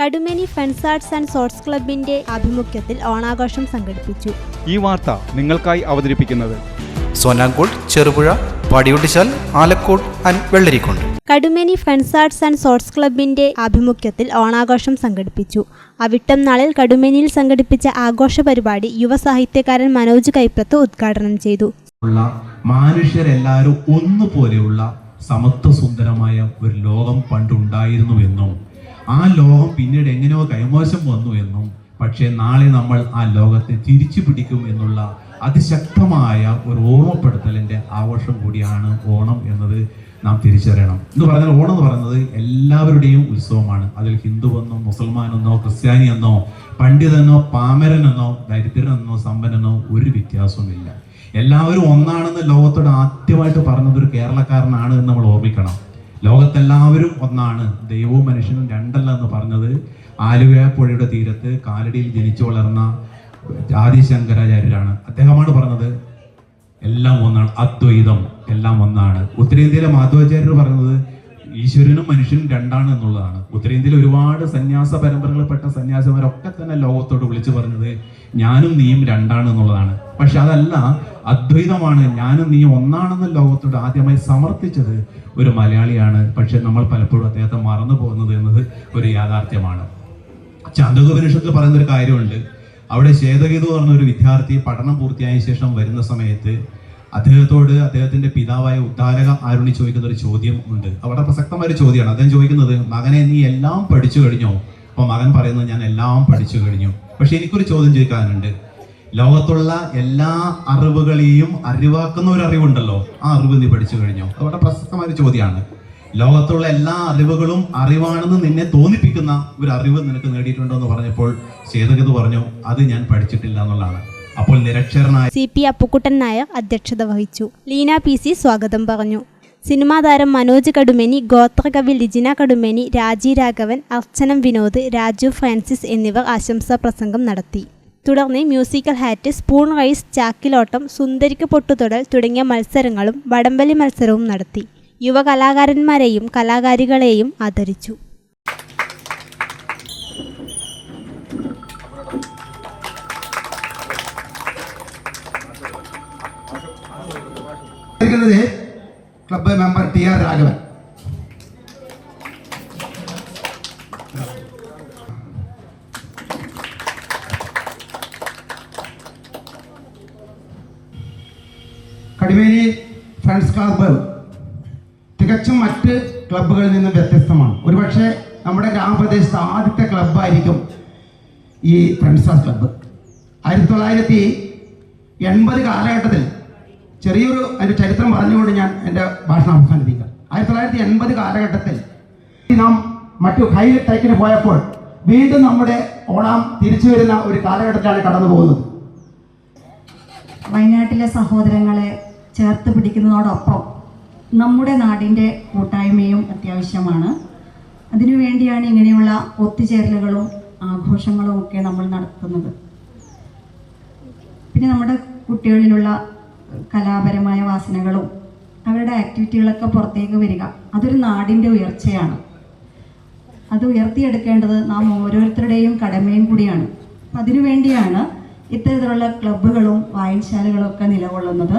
Kadumeni friends arts and sports ക്ലബിന്റെ ആഭിമുഖ്യത്തിൽ ഓണാഘോഷം സംഘടിപ്പിച്ചു. ഈ വാർത്ത നിങ്ങൾക്കായി അവതരിപ്പിക്കുന്നത് സോനാങ്കോട് Cherupuzha Padiyottuchal Alakode and Vellarikkode. Kadumeni friends arts and sports ക്ലബിന്റെ ആഭിമുഖ്യത്തിൽ ഓണാഘോഷം സംഘടിപ്പിച്ചു. അവിട്ടം നാളിൽ കടുമേനിയിൽ സംഘടിപ്പിച്ച ആഘോഷ പരിപാടി യുവ സാഹിത്യകാരൻ മനോജ് കൈപ്രത്ത് ഉദ്ഘാടനം ചെയ്തു. ഉള്ള മനുഷ്യരെല്ലാവരും ഒന്നുപോലെയുള്ള സമത്വസുന്ദരമായ ഒരു ലോകം പണ്ടുണ്ടായിരുന്നു എന്നും ആ ലോകം പിന്നീട് എങ്ങനെയോ കൈമോശം വന്നു എന്നും പക്ഷേ നാളെ നമ്മൾ ആ ലോകത്തെ തിരിച്ചു പിടിക്കും എന്നുള്ള അതിശക്തമായ ഒരു ഓർമ്മപ്പെടുത്തലിന്റെ ആഘോഷം കൂടിയാണ് ഓണം എന്നത് നാം തിരിച്ചറിയണം. എന്ന് പറഞ്ഞാൽ ഓണം എന്ന് പറയുന്നത് എല്ലാവരുടെയും ഉത്സവമാണ്. അതിൽ ഹിന്ദുവെന്നോ മുസൽമാനെന്നോ ക്രിസ്ത്യാനിയെന്നോ പണ്ഡിതനോ പാമരനെന്നോ ദരിദ്രനെന്നോ സമ്പന്നനോ ഒരു വ്യത്യാസവുമില്ല. എല്ലാവരും ഒന്നാണെന്ന് ലോകത്തോട് ആദ്യമായിട്ട് പറഞ്ഞത് ഒരു കേരളക്കാരനാണ് എന്ന് നമ്മൾ ഓർമ്മിക്കണം. ലോകത്തെല്ലാവരും ഒന്നാണ്. ദൈവവും മനുഷ്യനും രണ്ടല്ല എന്ന് പറഞ്ഞത്. ആലുവ പുഴയുടെ തീരത്ത് കാലടിയിൽ ജനിച്ചു വളർന്ന ആദിശങ്കരാചാര്യരാണ്. അദ്ദേഹമാണ് പറഞ്ഞത് എല്ലാം ഒന്നാണ് അദ്വൈതം എല്ലാം ഒന്നാണ്. ഉത്തരേന്ത്യയിലെ മാധവാചാര്യർ പറഞ്ഞത് ഈശ്വരനും മനുഷ്യനും രണ്ടാണ് എന്നുള്ളതാണ്. ഉത്തരേന്ത്യയിൽ ഒരുപാട് സന്യാസ പരമ്പരകളിൽപ്പെട്ട സന്യാസിമാരൊക്കെ തന്നെ ലോകത്തോട് വിളിച്ചു പറഞ്ഞത് ഞാനും നീയും രണ്ടാണ് എന്നുള്ളതാണ്. പക്ഷെ അതല്ല അദ്വൈതമാണ്. ഞാനും നീ ഒന്നാണെന്ന് ലോകത്തോട് ആദ്യമായി സമർത്ഥിച്ചത് ഒരു മലയാളിയാണ്. പക്ഷെ നമ്മൾ പലപ്പോഴും അദ്ദേഹത്തെ മറന്നു പോകുന്നത് എന്നത് ഒരു യാഥാർത്ഥ്യമാണ്. ചാന്തകോപനിഷത്തിൽ പറയുന്ന ഒരു കാര്യമുണ്ട്. അവിടെ ശ്വേതകേതു പറഞ്ഞ ഒരു വിദ്യാർത്ഥി പഠനം പൂർത്തിയായ ശേഷം വരുന്ന സമയത്ത് അദ്ദേഹത്തോട് അദ്ദേഹത്തിന്റെ പിതാവായ ഉദ്ദാലക ആരുണി ചോദിക്കുന്ന ഒരു ചോദ്യം ഉണ്ട്. അവിടെ പ്രസക്തമായ ഒരു ചോദ്യമാണ്. അദ്ദേഹം ചോദിക്കുന്നത് മകനെ നീ എല്ലാം പഠിച്ചു കഴിഞ്ഞോ? അപ്പൊ മകൻ പറയുന്നത് ഞാൻ എല്ലാം പഠിച്ചു കഴിഞ്ഞു. പക്ഷെ എനിക്കൊരു ചോദ്യം ചോദിക്കാനുണ്ട്. ലോകത്തുള്ള എല്ലാ അറിവുകളെയും അറിവാക്കുന്ന ഒരു അറിവുണ്ടല്ലോ. ആ അറിവ് നീ പഠിച്ചു കഴിഞ്ഞോ? അതവിടെ പ്രസക്തമായ ഒരു ചോദ്യമാണ്. ലോകത്തുള്ള എല്ലാ അറിവുകളും അറിവാണെന്ന് നിന്നെ തോന്നിപ്പിക്കുന്ന ഒരു അറിവ് നിനക്ക് നേടിയിട്ടുണ്ടോ എന്ന് പറഞ്ഞപ്പോൾ ചേതകത് പറഞ്ഞു അത് ഞാൻ പഠിച്ചിട്ടില്ല എന്നുള്ളതാണ്. അപ്പോൾ നിരക്ഷരനായ സി പി അപ്പുക്കുട്ടൻ നായർ അധ്യക്ഷത വഹിച്ചു. ലീന പി സി സ്വാഗതം പറഞ്ഞു. സിനിമാ താരം മനോജ് കടുമേനി ഗോത്രകവി ലിജിന കടുമേനി രാജി രാഘവൻ അർച്ചനം വിനോദ് രാജു ഫ്രാൻസിസ് എന്നിവർ ആശംസാ പ്രസംഗം നടത്തി. തുടർന്ന് മ്യൂസിക്കൽ ഹാറ്റ് സ്പൂൺ റൈസ് ചാക്കിലോട്ടം സുന്ദരിക്ക് പൊട്ടുതൊടൽ തുടങ്ങിയ മത്സരങ്ങളും വടംവലി മത്സരവും നടത്തി. യുവ കലാകാരന്മാരെയും കലാകാരികളെയും ആദരിച്ചു. Club member T R Raghavan. Kadumeni friends club. തികച്ചും മറ്റ് ക്ലബ്ബുകളിൽ നിന്നും വ്യത്യസ്തമാണ്. ഒരുപക്ഷെ നമ്മുടെ ഗ്രാമപ്രദേശത്ത് ആദ്യത്തെ ക്ലബ്ബായിരിക്കും ഈ ഫ്രണ്ട്സ് ക്ലാസ് ക്ലബ്ബ്. ആയിരത്തി തൊള്ളായിരത്തി എൺപത് കാലഘട്ടത്തിൽ ചെറിയൊരു അതിന്റെ ചരിത്രം പറഞ്ഞുകൊണ്ട് ഞാൻ എന്റെ ഭാഷണം അവസാനിപ്പിക്കാം. ആയിരത്തി തൊള്ളായിരത്തി എൺപത് കാലഘട്ടത്തിൽ നാം മറ്റു ഹൈ ടൈക്കിന് പോയപ്പോൾ വീണ്ടും നമ്മുടെ ഓണം തിരിച്ചു വരുന്ന ഒരു കാലഘട്ടത്തിലാണ് കടന്നു പോകുന്നത് വയനാട്ടിലെ സഹോദരങ്ങളെ ചേർത്ത് പിടിക്കുന്നതോടൊപ്പം നമ്മുടെ നാടിന്റെ കൂട്ടായ്മയും അത്യാവശ്യമാണ്. അതിനുവേണ്ടിയാണ് ഇങ്ങനെയുള്ള ഒത്തുചേരലുകളും ആഘോഷങ്ങളും ഒക്കെ നമ്മൾ നടത്തുന്നത്. പിന്നെ നമ്മുടെ കുട്ടികളിലുള്ള കലാപരമായ വാസനകളും അവരുടെ ആക്ടിവിറ്റികളൊക്കെ പുറത്തേക്ക് വരിക അതൊരു നാടിന്റെ ഉയർച്ചയാണ്. അത് ഉയർത്തിയെടുക്കേണ്ടത് നാം ഓരോരുത്തരുടെയും കടമയും കൂടിയാണ്. അപ്പം അതിനുവേണ്ടിയാണ് ഇത്തരത്തിലുള്ള ക്ലബ്ബുകളും വായനശാലകളും ഒക്കെ നിലകൊള്ളുന്നത്.